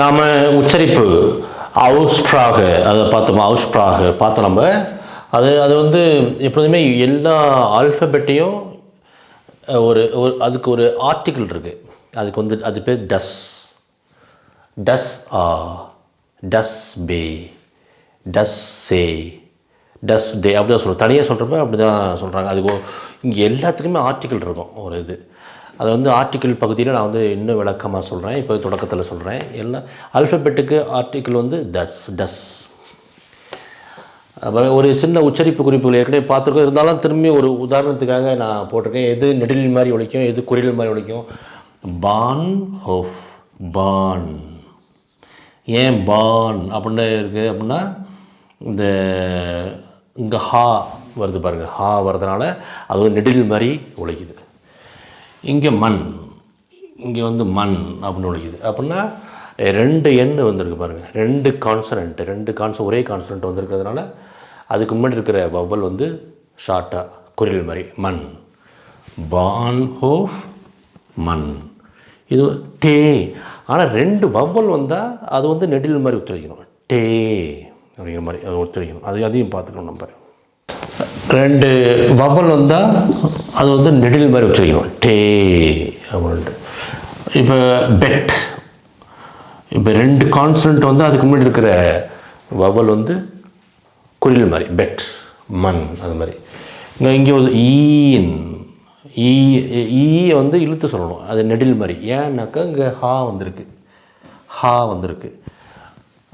நாம் உச்சரிப்பு. அவுஸ்ட்ராக அதை பார்த்தோம்? அவுஸ்ட்ராக பார்த்தோம் நம்ம. அது அது வந்து எப்போதுமே எல்லா ஆல்ஃபபெட்டையும் ஒரு ஒரு அதுக்கு ஒரு ஆர்டிக்கிள் இருக்குது அதுக்கு வந்து அது பேர் டஸ். டஸ் ஆ. டஸ் பே. டஸ் சே. டஸ் டே. அப்படி தான் சொல்கிறோம் தனியாக சொல்கிறப்ப அப்படி தான் சொல்கிறாங்க அதுக்கு இங்கே எல்லாத்துக்குமே ஆர்டிக்கிள் இருக்கும். ஒரு இது. அதை வந்து ஆர்டிக்கிள் பகுதியில் நான் வந்து இன்னும் விளக்கமாக சொல்கிறேன் இப்போ தொடக்கத்தில் சொல்கிறேன் எல்லாம் அல்ஃபபெட்டுக்கு ஆர்டிக்கிள் வந்து டஸ் டஸ் அப்புறம் ஒரு சின்ன உச்சரிப்பு குறிப்புகள் ஏற்கனவே பார்த்துருக்கோம். இருந்தாலும் திரும்பி ஒரு உதாரணத்துக்காக நான் போட்டிருக்கேன். எது நெடில் மாதிரி ஒழிக்கும் எது குறில் மாதிரி ஒழிக்கும்? பான் ஹோஃப் பான் ஏன் பான் அப்படின்னு இருக்குது அப்படின்னா இந்த இங்கே ஹா வருது பாருங்கள் ஹா வர்றதுனால அது ஒரு நெடில் மாதிரி ஒழிக்குது. இங்கே மண். இங்கே வந்து மண் அப்படின்னு உழைக்குது அப்படின்னா ரெண்டு எண் வந்திருக்கு பாருங்கள் ரெண்டு கான்சனன்ட் ரெண்டு கான்சன் ஒரே கான்சனண்ட் வந்திருக்கிறதுனால அதுக்கு முன்னாடி இருக்கிற வவ்வல் வந்து ஷார்ட்டாக குரல் மாதிரி மண். பான் ஹோஃப் மண். இது டே. ஆனால் ரெண்டு வவ்வல் வந்தால் அது வந்து நெடில் மாதிரி உச்சரிக்கணும் டே அப்படிங்கிற மாதிரி அது உச்சரிக்கணும் அது அதையும் பார்த்துக்கணும் நம்ம. ரெண்டு வவல் வந்தால் அது வந்து நெடில் மாதிரி வச்சுக்கணும் டே அப்படின்ட்டு இப்போ பெட் இப்போ ரெண்டு கான்சனன்ட் வந்து அதுக்கு முன்னாடி இருக்கிற வவல் வந்து குரில் மாதிரி பெட் மண் அது மாதிரி. இங்கே இங்கே ஒரு ஈன். ஈ ஈயை வந்து இழுத்து சொல்லணும். அது நெடில் மாதிரி. ஏன்னாக்கா இங்கே ஹா வந்திருக்கு. ஹா வந்திருக்கு.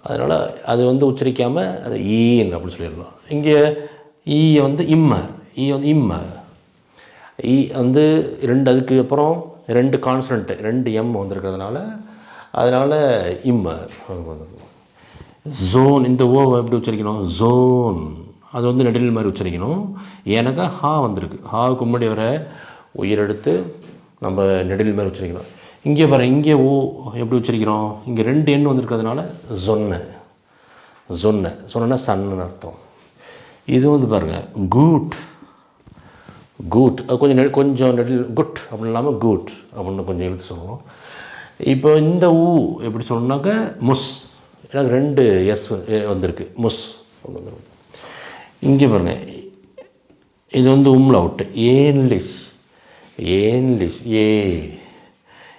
அதனால் அது வந்து உச்சரிக்காமல் அது ஈன் அப்படின்னு சொல்லிடலாம் இங்கே ஈயை வந்து இம்மர் ஈ e வந்து இம்மர் ஈ e வந்து ரெண்டு அதுக்கு அப்புறம் ரெண்டு கான்சனண்ட்டு ரெண்டு எம் வந்திருக்கிறதுனால அதனால் இம்மர் ஜோன் இந்த ஓவை எப்படி உச்சரிக்கணும்? ஜோன் அது வந்து நெடில் மாதிரி உச்சரிக்கணும். ஏன்னாக்கா ஹா வந்திருக்கு. ஹாவுக்கு முன்னாடி வர உயிரெடுத்து நம்ம நெடில் மாதிரி உச்சரிக்கணும். இங்கே பாரு இங்கே ஓ எப்படி உச்சரிக்கிறோம்? இங்கே ரெண்டு எண் வந்திருக்கிறதுனால சொன்ன சொன்ன சொன்னா சன்னு அர்த்தம். இது வந்து பாருங்கள் கூட் கூட் அது கொஞ்சம் நெல் கொஞ்சம் நெடில் குட் அப்படின்னு இல்லாமல் கூட் அப்படின்னு கொஞ்சம் எழுத்து சொல்லணும். இப்போ இந்த ஊ எப்படி சொல்லணும்னாக்க முஸ். எனக்கு ரெண்டு எஸ் வந்திருக்கு. முஸ். வந்துருக்கு இங்கே பாருங்க இது வந்து உம்ல அவுட்டு ஏன்லிஷ் ஏன்லிஷ் ஏ.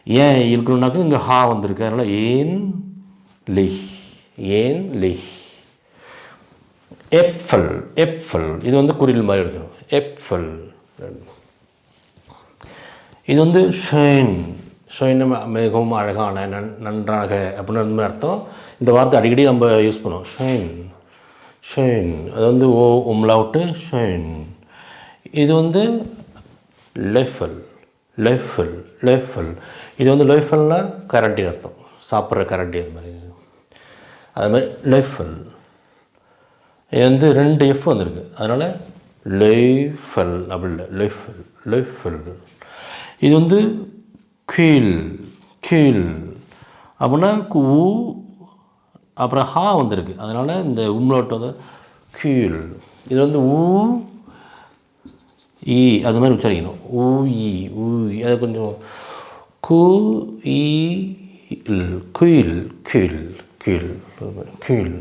ஏன் இருக்கணும்னாக்க இங்கே ஹா வந்திருக்கு. அதனால் ஏன் லிஹ். ஏன் லிஹ். எப்ஃபல் எப்ஃபல் இது வந்து குறில் மாதிரி எடுக்கணும் எப்ஃபல் இது வந்து ஷைன் ஷைன் மிகவும் அழகான நன் நன்றாக அப்படின்னு அர்த்தம். இந்த வார்த்தை அடிக்கடி நம்ம யூஸ் பண்ணுவோம். ஷைன் ஷைன் அது வந்து ஓ உம்லாவுட்டு ஷைன் இது வந்து லெஃபல் லெஃபல் லெஃபல் இது வந்து லெஃபல்னால் கரண்டி அர்த்தம். சாப்பிட்ற கரண்டி அது மாதிரி அது மாதிரி லெஃபல் வந்து ரெண்டு எஃப் வந்திருக்கு. அதனால் லெஃபல் அப்படி இல்லை. லெஃபல் லெஃபல் இது வந்து கீழ் கீழ் அப்படின்னா கு அப்புறம் ஹா வந்திருக்கு. அதனால் இந்த உம்லோட் வந்து கீழ் இது வந்து ஊ ஈ அது மாதிரி உச்சரிக்கணும். ஊ ஈ ஊ அது கொஞ்சம் கு ஈ குயில் கீழ் கீழ் கீழ்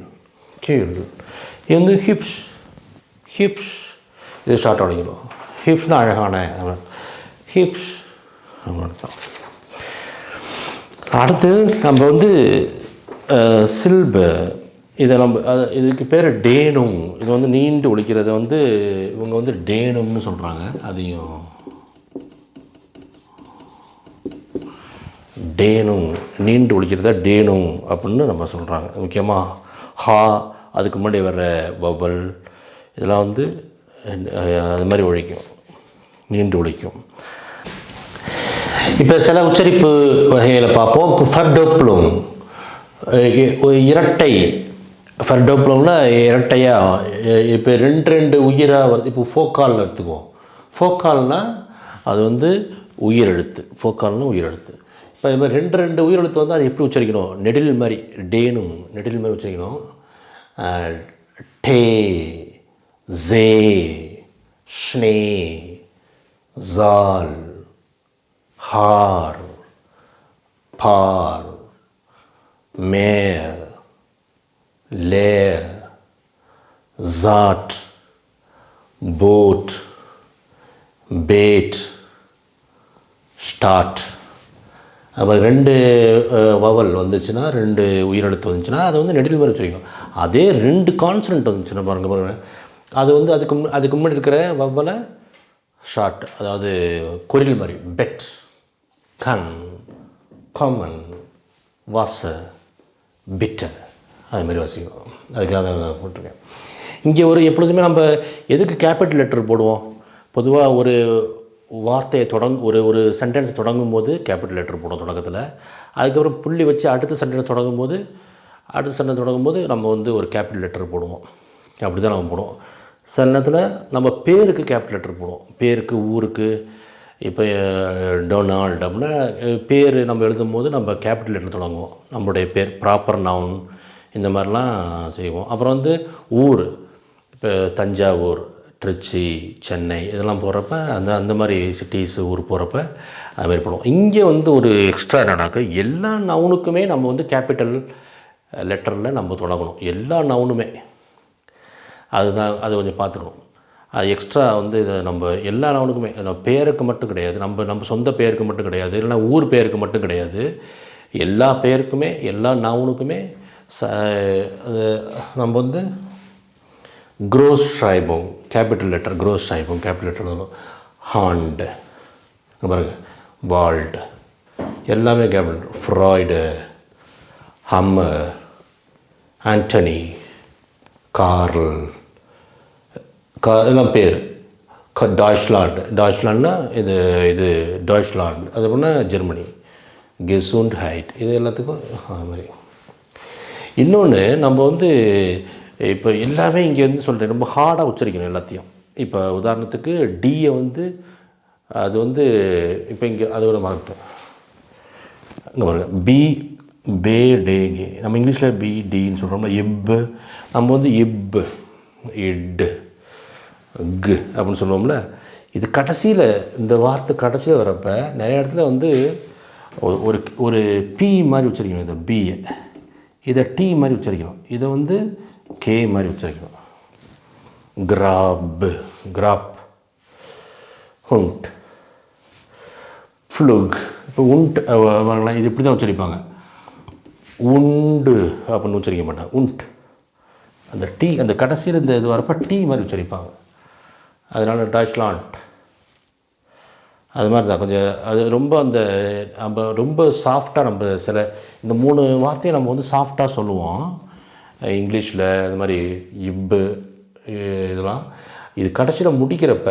கீழ். இது வந்து ஹிப்ஸ். ஹிப்ஸ். இது ஷார்ட் அடிக்கணும் ஹிப்ஸ்னால் அழகான ஹிப்ஸ். அர்த்தம் அடுத்து நம்ம வந்து சில்பு இதை நம்ம அது- இதுக்கு பேர் டேனும். இது வந்து நீண்டு ஒழிக்கிறத வந்து இவங்க வந்து டேனும்னு சொல்கிறாங்க அதையும் டேனும் நீண்டு ஒழிக்கிறத டேனும் அப்படின்னு நம்ம சொல்கிறாங்க முக்கியமாக ஹா அதுக்கு முன்னாடி வர்ற வவல் இதெல்லாம் வந்து அது மாதிரி உழைக்கும். நீண்டு உழைக்கும். இப்போ சில உச்சரிப்பு வகைகளை பார்ப்போம். ஃபர்டோப்ளோம். இரட்டை. ஃபர்டோப்ளோம்னா இரட்டையாக இப்போ ரெண்டு ரெண்டு உயிராக வருது. இப்போ ஃபோக்கால்னு எடுத்துக்குவோம். ஃபோக்கால்னால் அது வந்து உயிரெழுத்து. உயிர் உயிரெழுத்து. இப்போ இது மாதிரி ரெண்டு ரெண்டு உயிரெழுத்து வந்து அது எப்படி உச்சரிக்கணும்? நெடில் மாதிரி டேனும் நெடில் மாதிரி உச்சரிக்கணும். டே ஜே ஷ்னே ஜால் ஹார் பார் மே லேர் ஜாட் போட் பேட் ஸ்டார்ட் அப்புறம் ரெண்டு வவல் வந்துச்சுன்னா ரெண்டு உயிரெழுத்து வந்துச்சுன்னா அதை வந்து நெடில் மாதிரி வச்சுருக்கோம் அதே ரெண்டு கான்சனன்ட் வந்துச்சுன்னா பாருங்கள் பாருங்கள் அது வந்து அதுக்கு முன்- அதுக்கு முன்னாடி இருக்கிற வவ்வலை ஷார்ட் அதாவது கொரில் மாதிரி பெட் கன் காமன் வாச பிட்டர் அது மாதிரி வாசிக்கும் அதுக்காக தான் போட்டிருக்கேன். இங்கே ஒரு எப்பொழுதுமே நம்ம எதுக்கு கேபிட்டல் லெட்டர் போடுவோம்? பொதுவாக ஒரு வார்த்தையை தொடங் ஒரு ஒரு சென்டென்ஸ் தொடங்கும் போது கேபிட்டல் லெட்டர் போடுவோம் தொடக்கத்தில். அதுக்கப்புறம் புள்ளி வச்சு அடுத்த சென்டென்ஸ் தொடங்கும் போது அடுத்த சென்டென்ஸ் தொடங்கும் போது நம்ம வந்து ஒரு கேபிட்டல் லெட்டர் போடுவோம். அப்படி தான் நம்ம போடுவோம். சில நேரத்தில் நம்ம பேருக்கு கேபிட்டல் லெட்டர் போடுவோம். பேருக்கு ஊருக்கு இப்போ டொனால்ட் அப்படின்னா பேர் நம்ம எழுதும் போது நம்ம கேபிட்டல் லெட்டர் தொடங்குவோம். நம்மளுடைய பேர் ப்ராப்பர் நவுன் இந்த மாதிரிலாம் செய்வோம். அப்புறம் வந்து ஊர் இப்போ தஞ்சாவூர் திருச்சி சென்னை இதெல்லாம் போகிறப்ப அந்த அந்த மாதிரி சிட்டிஸ் ஊர் போகிறப்ப அது மாதிரி போடுவோம். இங்கே வந்து ஒரு எக்ஸ்ட்ரா என்னன்னாக்கா எல்லா நவுனுக்குமே நம்ம வந்து கேபிட்டல் லெட்டரில் நம்ம தொடங்கணும். எல்லா நவுனுமே அதுதான் அது கொஞ்சம் பார்த்துக்கணும். அது எக்ஸ்ட்ரா வந்து இதை நம்ம எல்லா நவனுக்குமே நம்ம பேருக்கு மட்டும் கிடையாது. நம்ம நம்ம சொந்த பேருக்கு மட்டும் கிடையாது. இல்லைனா ஊர் பேருக்கு மட்டும் கிடையாது. எல்லா பேருக்குமே எல்லா நவுனுக்குமே ச நம்ம வந்து க்ரோஸ் ஷாய்போங் கேபிட்டல் லெட்டர் க்ரோஸ் ஆகிப்போம் கேபிட்டல் லெட்டர் வரும். ஹாண்ட் பாருங்க. வால்ட் எல்லாமே capital Freud Hummer Antony Karl கா எல்லாம் பேர். க டாய்ச்லாண்ட் டாய்ச்லாண்ட்னா இது இது டாய்ச்லாண்ட் அது பண்ணா ஜெர்மனி கெசூண்ட் ஹைட் இது எல்லாத்துக்கும் அது மாதிரி. இன்னொன்று நம்ம வந்து இப்போ எல்லாமே இங்கே வந்து சொல்கிறேன் ரொம்ப ஹார்டாக உச்சரிக்கணும் எல்லாத்தையும். இப்போ உதாரணத்துக்கு டியை வந்து அது வந்து இப்போ இங்கே அதோட மார்க்கெட் இங்கே பாருங்கள் பி பே டேங்கே நம்ம இங்கிலீஷில் பி டின்னு சொல்கிறோம்ல எப்பு நம்ம வந்து எப்பு எட்டு கு அப்படின்னு சொல்லுவோம்ல. இது கடைசியில் இந்த வார்த்தை கடைசியில் வரப்போ நிறைய இடத்துல வந்து ஒரு- ஒரு ஒரு பி மாதிரி உச்சரிக்கணும் இதை பியை இதை டி மாதிரி உச்சரிக்கணும். இதை வந்து கே மாதிரி உச்சரிக்கணும் கிராப் கிராப் ஹுண்ட் ஃப்ளுக் இப்போ உண்ட் வாங்கலாம் இது இப்படி தான் உச்சரிப்பாங்க உண்டு அப்படின்னு உச்சரிக்க மாட்டேன் உண்ட் அந்த டீ அந்த கடைசியில் இந்த இது வரப்போ டீ மாதிரி உச்சரிப்பாங்க அதனால டாய்ச்லாண்ட் அது மாதிரி தான். கொஞ்சம் அது ரொம்ப அந்த நம்ம ரொம்ப சாஃப்டாக நம்ம சில இந்த மூணு வார்த்தையை நம்ம வந்து சாஃப்டாக சொல்லுவோம். இங்கிலீஷில் அது மாதிரி இப்பு இதெல்லாம். இது கடைசியில் முடிக்கிறப்ப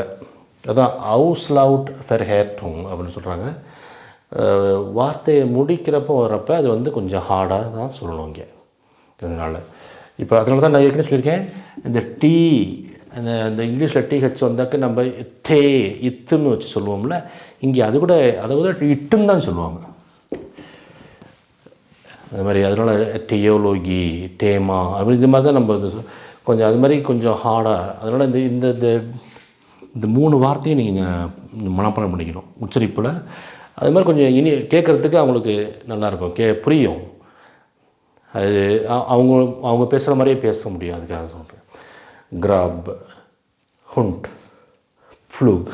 அதான் ஹவுஸ் லவுட் ஃபெர் ஹேர்டோங் அப்படின்னு சொல்கிறாங்க வார்த்தையை முடிக்கிறப்போ வரப்போ அது வந்து கொஞ்சம் ஹார்டாக தான் சொல்லணும் இங்கே. அதனால் இப்போ அதனால தான் நான் ஏற்கனவே சொல்லியிருக்கேன் இந்த டீ அந்த அந்த இங்கிலீஷில் டீ ஹெச் வந்தாக்க நம்ம தே இத்துன்னு வச்சு சொல்லுவோம்ல இங்கே அது கூட அதை விட இட்டுன்னு தான் சொல்லுவாங்க. அது மாதிரி அதனால் டியோலோகி டேமா அப்படி இது மாதிரி தான் நம்ம கொஞ்சம் அது மாதிரி கொஞ்சம் ஹார்டாக அதனால் இந்த இந்த இந்த இந்த மூணு வார்த்தையும் நீங்கள் மனப்பாடம் பண்ணிக்கணும். உச்சரிப்பில் அது மாதிரி கொஞ்சம் இனி கேட்குறதுக்கு அவங்களுக்கு நல்லாயிருக்கும் கே புரியும். அது அவங்க அவங்க பேசுகிற மாதிரியே பேச முடியும். அதுக்காக சொல்கிறேன் கிராப் ஹுண்ட் ஃப்ளூக்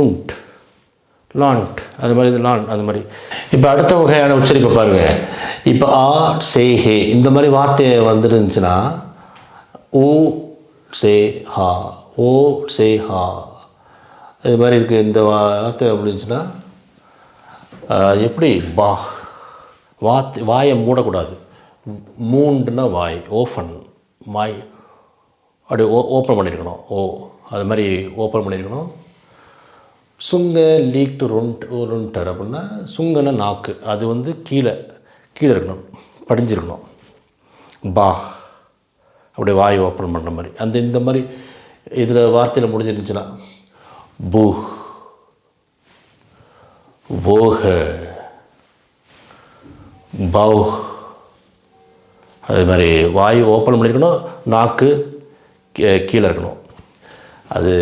உண்ட் லாண்ட் அது மாதிரி இது அது மாதிரி. இப்போ அடுத்த வகையான உச்சரிப்பை பாருங்கள் இப்போ ஆ சே ஹே இந்த மாதிரி வார்த்தை வந்துருந்துச்சுன்னா ஊ சே ஹா ஓ சே ஹா. இது மாதிரி இருக்குது இந்த வார்த்தை எப்படி இருந்துச்சுன்னா எப்படி? பா. வாத் வாயை மூடக்கூடாது. மூண்டுனா வாய் ஓஃபன் வாய் அப்படி ஓ ஓப்பன் பண்ணியிருக்கணும். ஓ அது மாதிரி ஓப்பன் பண்ணியிருக்கணும். சுங்க லீக் டு ரொண்ட் ரொண்டர் அப்படின்னா சுங்கன நாக்கு. அது வந்து கீழே கீழே இருக்கணும் படிஞ்சிருக்கணும். பா அப்படியே வாய் ஓப்பன் பண்ணுற மாதிரி. அந்த இந்த மாதிரி இதில் வார்த்தையில் முடிஞ்சிருந்துச்சுன்னா பூ ஓஹ பௌ அது மாதிரி வாய் ஓப்பன் பண்ணியிருக்கணும் நாக்கு கீ- கீழே இருக்கணும். அது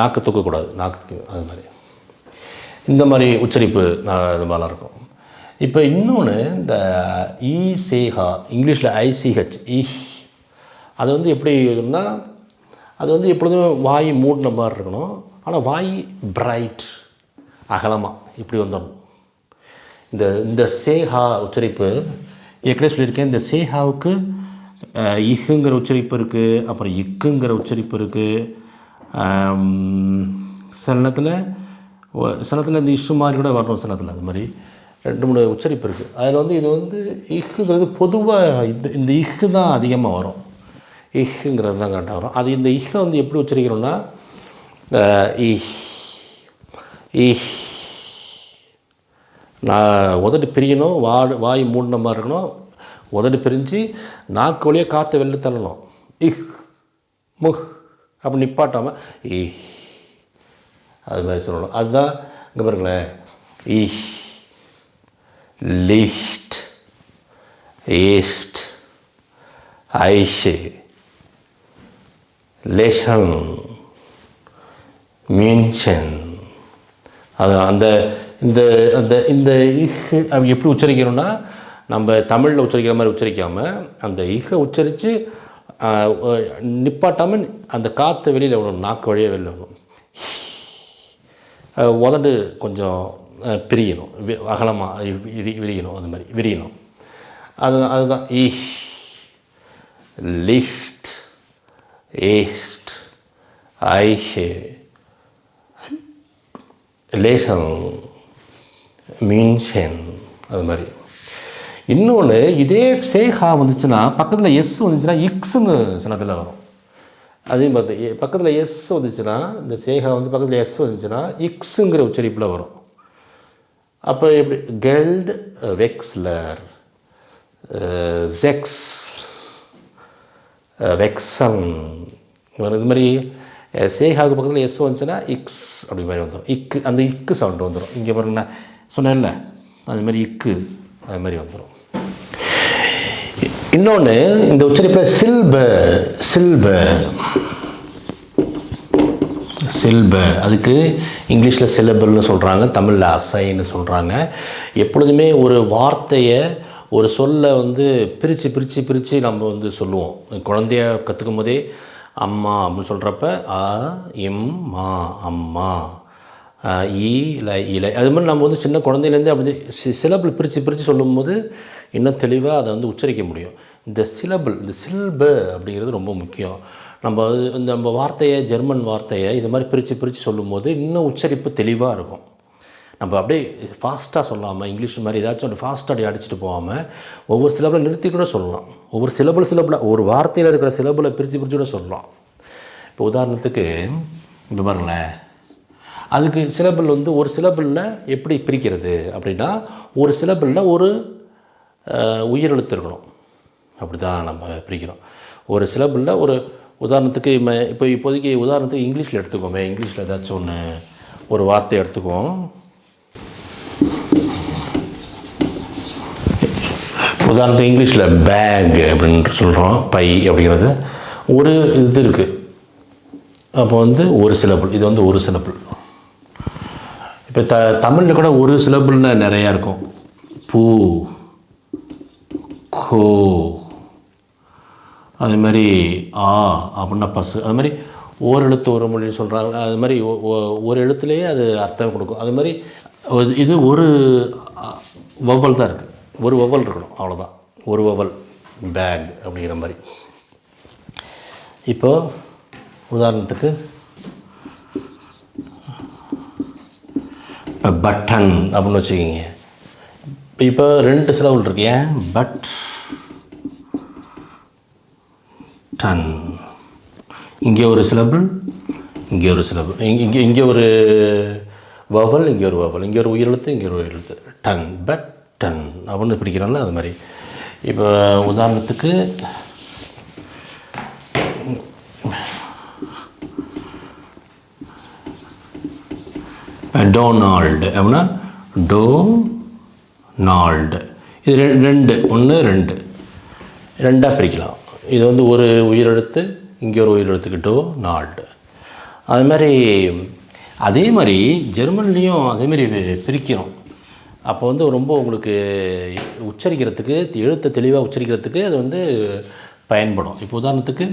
நாக்கு தூக்கக்கூடாது. நாக்கு அது மாதிரி. இந்த மாதிரி உச்சரிப்பு நான் இது மாதிரிலாம் இருக்கும். இப்போ இன்னொன்று இந்த இ சேஹா இங்கிலீஷில் ஐசிஹெச் இ அது வந்து எப்படி இருக்குன்னா அது வந்து எப்பொழுதுமே வாய் மூடின மாதிரி இருக்கணும். ஆனால் வாய் பிரைட் அகலமாக இப்படி வந்துடணும். இந்த இந்த சேஹா உச்சரிப்பு ஏற்கனவே சொல்லியிருக்கேன் இந்த சேஹாவுக்கு இஹுங்கிற உச்சரிப்பு இருக்குது அப்புறம் இக்குங்கிற உச்சரிப்பு இருக்குது சில நேரத்தில் சில நேரத்தில் இந்த இஷ்யூ மாதிரி கூட வரணும் சில நேரத்தில் அது மாதிரி ரெண்டு மூணு உச்சரிப்பு இருக்குது அதில் வந்து இது வந்து இஹுங்கிறது பொதுவாக இந்த இந்த இஹு தான் அதிகமாக வரும். இஹுங்கிறது தான் கரெக்டாக வரும். அது இந்த இஹை வந்து எப்படி உச்சரிக்கிறோம்னா இஹ் இஹ் நான் உதட்டு பிரியணும் வாடு வாய் மூடின மாதிரி இருக்கணும் உதடு பிரிஞ்சு நாக்கு வழியாக காற்றை வெளில தள்ளணும். இஹ் முஹ் அப்படி நிப்பாட்டாமல் ஈ அது மாதிரி சொல்லணும். அதுதான் இங்கே பாருங்களேன். இஹ் லிஸ்ட் ஈஸ்ட் ஐஷு லேஷன் மியூன்ஷன் அது அந்த இந்த அந்த இந்த இஹ் அப்படி எப்படி உச்சரிக்கணும்னா நம்ம தமிழில் உச்சரிக்கிற மாதிரி உச்சரிக்காமல் அந்த இக உச்சரித்து நிப்பாட்டாமல் அந்த காற்று வெளியில் விடணும் நாக்கு வழியாக வெளியில் விடணும். உதடு கொஞ்சம் பிரியணும் வி- விரி விரியணும் அது மாதிரி விரியணும். அது அதுதான் ஈ லிஃப்ட் ஏஸ்ட் ஐஷே லேசன் மீன்ஷன் அது மாதிரி. இன்னொன்று இதே சேஹா வந்துச்சுன்னா பக்கத்தில் எஸ் வந்துச்சுன்னா இக்ஸ்னு சின்னத்தில் வரும். அதே மாதிரி பக்கத்தில் எஸ் வந்துச்சுன்னா இந்த சேஹா வந்து பக்கத்தில் எஸ் வந்துச்சுன்னா இக்ஸுங்கிற உச்சரிப்பில் வரும். அப்போ எப்படி? கெல்ட் வெக்ஸ்லர் ஜெக்ஸ் வெக்ஸம் இது மாதிரி சேகாவுக்கு சேஹாவுக்கு பக்கத்தில் எஸ் வந்துச்சுன்னா இக்ஸ் அப்படி மாதிரி வந்துடும் இக்கு அந்த இக்கு சவுண்டு வந்துடும் இங்கே பாருங்கண்ணா சொன்னேன்ல அது மாதிரி இக்கு அது மாதிரி வந்துடும் இன்னொன்று இந்த உச்சரிப்பில் சில்ப சில்ப. சில்ப. அதுக்கு இங்கிலீஷில் சிலபல்னு சொல்கிறாங்க தமிழில் அசைன்னு சொல்கிறாங்க எப்பொழுதுமே ஒரு வார்த்தையை ஒரு சொல்லை வந்து பிரித்து பிரித்து பிரித்து நம்ம வந்து சொல்லுவோம். குழந்தைய கற்றுக்கும் போதே அம்மா அப்படின்னு சொல்கிறப்ப அ இம் மா அம்மா. இ இலை இலை அது மாதிரி நம்ம வந்து சின்ன குழந்தையிலேருந்தே அப்படி சி- சிலபிள் பிரித்து பிரித்து சொல்லும்போது இன்னும் தெளிவாக அதை வந்து உச்சரிக்க முடியும். இந்த சிலபிள் இந்த சில்ப அப்படிங்கிறது ரொம்ப முக்கியம். நம்ம இந்த நம்ம வார்த்தையை ஜெர்மன் வார்த்தையை இது மாதிரி பிரித்து பிரித்து சொல்லும்போது இன்னும் உச்சரிப்பு தெளிவாக இருக்கும். நம்ம அப்படியே ஃபாஸ்ட்டாக சொல்லாமல் இங்கிலீஷ் மாதிரி ஏதாச்சும் ஒரு ஃபாஸ்ட்டாக அப்படி அடிச்சுட்டு போகாமல் ஒவ்வொரு சிலபில் நிறுத்தி கூட சொல்லலாம். ஒவ்வொரு சிலபிள் சிலபில் ஒரு வார்த்தையில் இருக்கிற சிலபிளை பிரித்து பிரித்து கூட சொல்லலாம். இப்போ உதாரணத்துக்கு இப்போ பாருங்களேன். அதுக்கு சிலபிள் வந்து ஒரு சிலபிளில் எப்படி பிரிக்கிறது அப்படின்னா ஒரு சிலபிளில் ஒரு உயிரெழுத்து இருக்கணும் அப்படி தான் நம்ம பிரிக்கிறோம். ஒரு சிலபிளில் ஒரு உதாரணத்துக்கு இப்போ இப்போதைக்கு உதாரணத்துக்கு இங்கிலீஷில் எடுத்துக்கோமே. இங்கிலீஷில் ஏதாச்சும் ஒன்று ஒரு வார்த்தை எடுத்துக்குவோம். உதாரணத்துக்கு இங்கிலீஷில் பேக் அப்படின்னு சொல்கிறோம் பை அப்படிங்கிறது. ஒரு இது இருக்குது அப்போ வந்து ஒரு சிலபிள் இது வந்து ஒரு சிலபிள் இப்போ த தமிழில் கூட ஒரு சிலபிள்னு நிறையா இருக்கும். பூ. கோ. அது மாதிரி ஆ அப்படின்னா பசு. அது மாதிரி ஓர் எழுத்து ஒரு மொழின்னு சொல்கிறாங்க அது மாதிரி ஒரு எழுத்துலேயே அது அர்த்தம் கொடுக்கும். அது மாதிரி இது ஒரு வவ்வல் தான் இருக்குது ஒரு வவ்வல் இருக்கணும். அவ்வளோதான் ஒரு வவ்வல் பேக் அப்படிங்கிற மாதிரி. இப்போ உதாரணத்துக்கு இப்போ பட்டன் அப்படின்னு வச்சுக்கிங்க. இப்போ இப்போ ரெண்டு செலவுகள் இருக்கு. ஏன்? பட் டன் இங்கே ஒரு சிலபிள் இங்கே ஒரு சிலபிள் இங்கே இங்கே ஒரு வவல் இங்கே ஒரு வவல் இங்கே ஒரு உயிரெழுத்து இங்கே ஒரு உயிரெழுத்து. டன் பட் டன் அப்படின்னு பிடிக்கிறோம்ல அது மாதிரி. இப்போ உதாரணத்துக்கு டோனால்டு அப்படின்னா டோ நால்டு இது ரெண்டு. ஒன்று ரெண்டு. ரெண்டாக பிரிக்கலாம். இது வந்து ஒரு உயிரெழுத்து இங்கே ஒரு உயிரெழுத்துக்கிட்டோ நால்டு அது மாதிரி அதே மாதிரி ஜெர்மன்லேயும் அதேமாதிரி பிரிக்கிறோம் அப்போ வந்து ரொம்ப உங்களுக்கு உச்சரிக்கிறதுக்கு எழுத்தை தெளிவாக உச்சரிக்கிறதுக்கு அது வந்து பயன்படும். இப்போ உதாரணத்துக்கு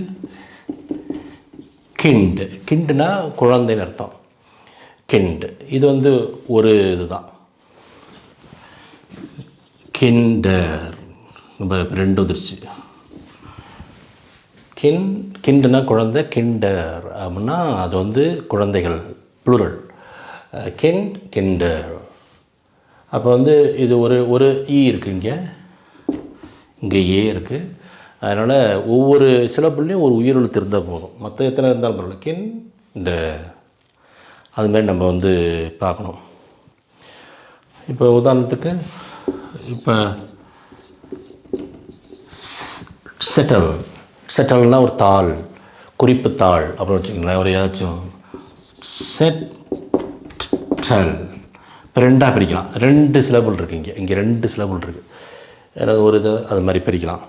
கிண்டு கிண்டுனா குழந்தைன்னு அர்த்தம். கிண்டு இது வந்து ஒரு இதுதான். கிண்டர் நம்ம ரெண்டு உதிர்ச்சி. கின் கிண்டுனா குழந்தை கிண்டர். அப்படின்னா அது வந்து குழந்தைகள் ப்ளூரல் கின் கிண்டர். அப்போ வந்து இது ஒரு ஒரு ஈ இருக்குது இங்கே. இங்கே ஏ இருக்குது அதனால் ஒவ்வொரு சிலப்புலையும் ஒரு உயிரெழுத்து இருந்தால் போதும். மற்ற எத்தனை இருந்தாலும் பரவாயில்ல. கின் இந்த அதுமாரி நம்ம வந்து பார்க்கணும். இப்போ உதாரணத்துக்கு இப்போ செட்டல் செட்டல்னா ஒரு தாள் குறிப்பு தாள் அப்புறம் வச்சுக்கோங்களேன் ஒரு ஏதாச்சும். செட்டல் இப்போ ரெண்டாக பிரிக்கலாம். ரெண்டு சிலபிள் இருக்குது இங்கே. இங்கே ரெண்டு சிலபிள் இருக்குது எனக்கு ஒரு இது அது மாதிரி பிரிக்கலாம்.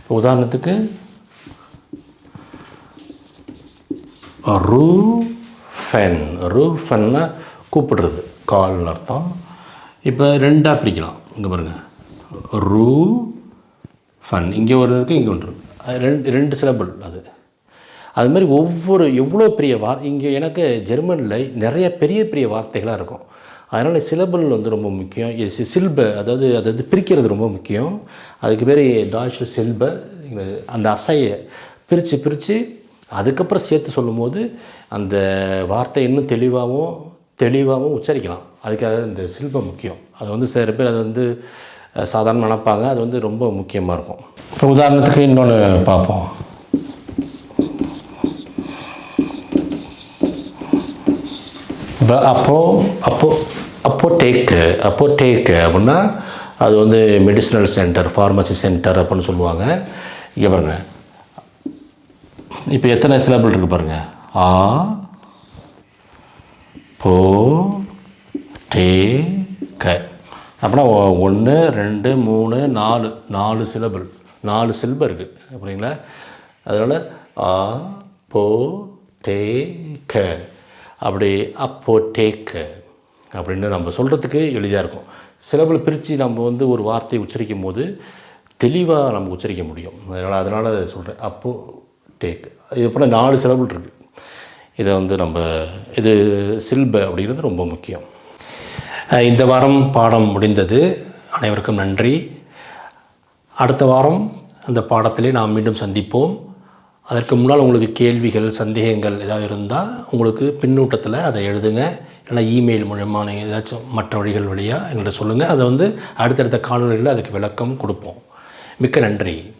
இப்போ உதாரணத்துக்கு ரூ ஃபென் ரூ ஃபென்னா கூப்பிடுறது. கால்னு அர்த்தம். இப்போ ரெண்டாக பிரிக்கலாம். இங்கே பாருங்கள் ரூ ஃபன் இங்கே ஒரு இருக்குது இங்கே ஒன்று இருக்குது அது ரெண்டு ரெண்டு சிலபிள் அது. அது மாதிரி ஒவ்வொரு எவ்வளோ பெரிய வார் இங்கே எனக்கு ஜெர்மனில் நிறைய பெரிய பெரிய வார்த்தைகளாக இருக்கும். அதனால் சிலபிள் வந்து ரொம்ப முக்கியம். சில்ப அதாவது அதாவது பிரிக்கிறது ரொம்ப முக்கியம். அதுக்கு பேர் டாஷ் சில்ப அந்த அசையை பிரித்து பிரித்து அதுக்கப்புறம் சேர்த்து சொல்லும்போது அந்த வார்த்தை இன்னும் தெளிவாகவும் தெளிவாகவும் உச்சரிக்கலாம். அதுக்காக இந்த சில்பம் முக்கியம். அது வந்து சில பேர் அது வந்து சாதாரண நினைப்பாங்க அது வந்து ரொம்ப முக்கியமாக இருக்கும். இப்போ உதாரணத்துக்கு இன்னொன்று பார்ப்போம். இப்போ அப்போ அப்போ அப்போ டேக்கு அப்போ டேக்கு அப்படின்னா அது வந்து மெடிசினல் சென்டர் ஃபார்மசி சென்டர் அப்படின்னு சொல்லுவாங்க. இங்கே பாருங்கள் இப்போ எத்தனை சிலபிள் இருக்குது பாருங்க. ஆ போ டே க. அப்படின்னா ஒன்று ரெண்டு மூணு நாலு நாலு சிலபிள் நாலு சில்ப இருக்குது அப்படிங்களா அதனால் ஆ போ டே க. அப்படி அப்போ டேக்க அப்படின்னு நம்ம சொல்கிறதுக்கு எளிதாக இருக்கும். சிலபிள் பிரித்து நம்ம வந்து ஒரு வார்த்தையை உச்சரிக்கும் போது தெளிவாக நம்ம உச்சரிக்க முடியும். அதனால் அதனால் அதை சொல்கிறேன் அப்போ டேக் இது போல் நாலு சிலபிள் இருக்குது இதை வந்து நம்ம இது சில்ப அப்படிங்கிறது ரொம்ப முக்கியம். இந்த வாரம் பாடம் முடிந்தது. அனைவருக்கும் நன்றி. அடுத்த வாரம் அந்த பாடத்திலே நாம் மீண்டும் சந்திப்போம். அதற்கு முன்னால் உங்களுக்கு கேள்விகள் சந்தேகங்கள் ஏதாவது இருந்தால் உங்களுக்கு பின்னூட்டத்தில் அதை எழுதுங்க. இல்லைன்னா இமெயில் மூலயமா நீங்கள் ஏதாச்சும் மற்ற வழிகள் வழியாக எங்கள்கிட்ட சொல்லுங்கள் அதை வந்து அடுத்தடுத்த காணொலிகளில் அதுக்கு விளக்கம் கொடுப்போம். மிக்க நன்றி.